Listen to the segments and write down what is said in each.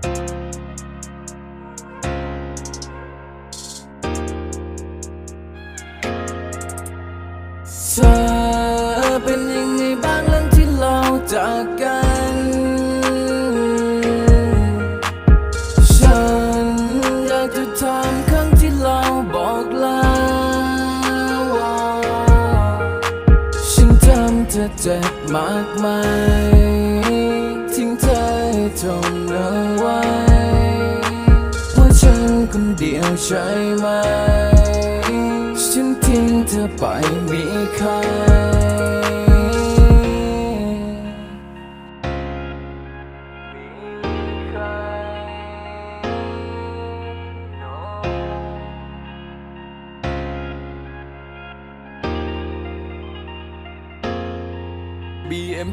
เธอเป็นยังไงบ้างลังที่เราจากกัน ฉันอยากจะถามครั้งที่เราบอกลาว่าฉันทำเธอเจ็บมากมายทิ้งเธอ้ทนเอาไว้ว่าฉันคนเดียวใช่ไหม ฉันทิ้งเธอไปมีใคร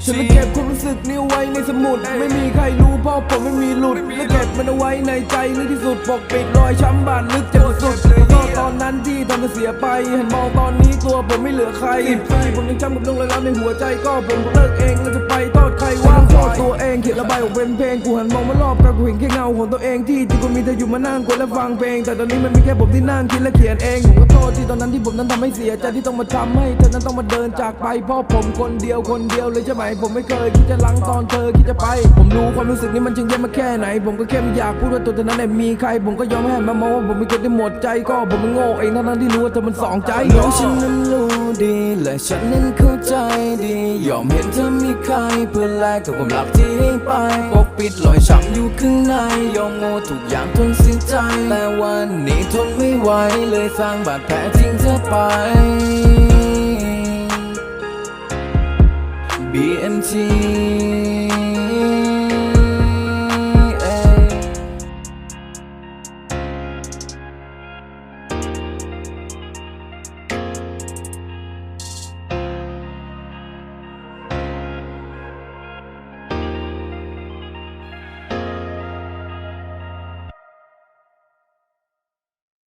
ฉันเลยเก็บความรู้สึกนี้ไว้ในสมุด ไม่มีใครรู้เพราะผมไม่มีหลุดและเก็บมันเอาไว้ในใจลึกที่สุดปกปิดรอยช้ำบาดลึกเจ็บสุดก็ ตอนนั้นที่ทำให้เสียไปห็นมองตอนนี้ตัวผมไม่เหลือใครสิบปีผมยังจำกับเรื่องราวในหัวใจก็ผมเลิกเองแล้วจะไปโทษใครว่าโทษตัวเองเขียนระบายออกเป็นเพลงกูหันมองมารอบกายกูเห็นแค่เงาของตัวเองที่จริงกูมีเธออยู่มานั่งคุยและฟังเพลง แต่ตอนนี้มันมีแค่ผมที่นั่งคิดและเขียนเองผมก็โทษที่ตอนนั้นที่ผมนั้นทำให้เสียใจที่ต้องมาทำให้เธอนั้นต้องมาเดินจากไปเพราะผมคนเดียวคนเดียวเลยใช่ไหมผมไม่เคยคิดจะลังตอนเธอคิดจะไป ผมรู้ความรู้สึกนี้มันจึงแย่มาแค่ไหน ผมก็แค่ไม่อยากพูดว่าตัวเธอนั้นเนี่ยมีใคร ผมก็ยอมให้หันมามองว่าผมม่เคยได้หมดใจก็ผมมันโง่เองทั้งนั้นที่รู้ว่าเธอมันสองใจน้องฉันนั้นรู้ดีและฉันนั้นเข้าใจดี ยอมเห็นเธอมีใครเพื่อแลกกับความรักที่ให้ไปปกปิดรอยช้ำอยู่ข้างใน ยอมโง่ทุกอย่างทนเสียใจ แต่วันนี้ทนไม่ไหวเลยสร้างบาดแผลทิ้งเธอไป BMT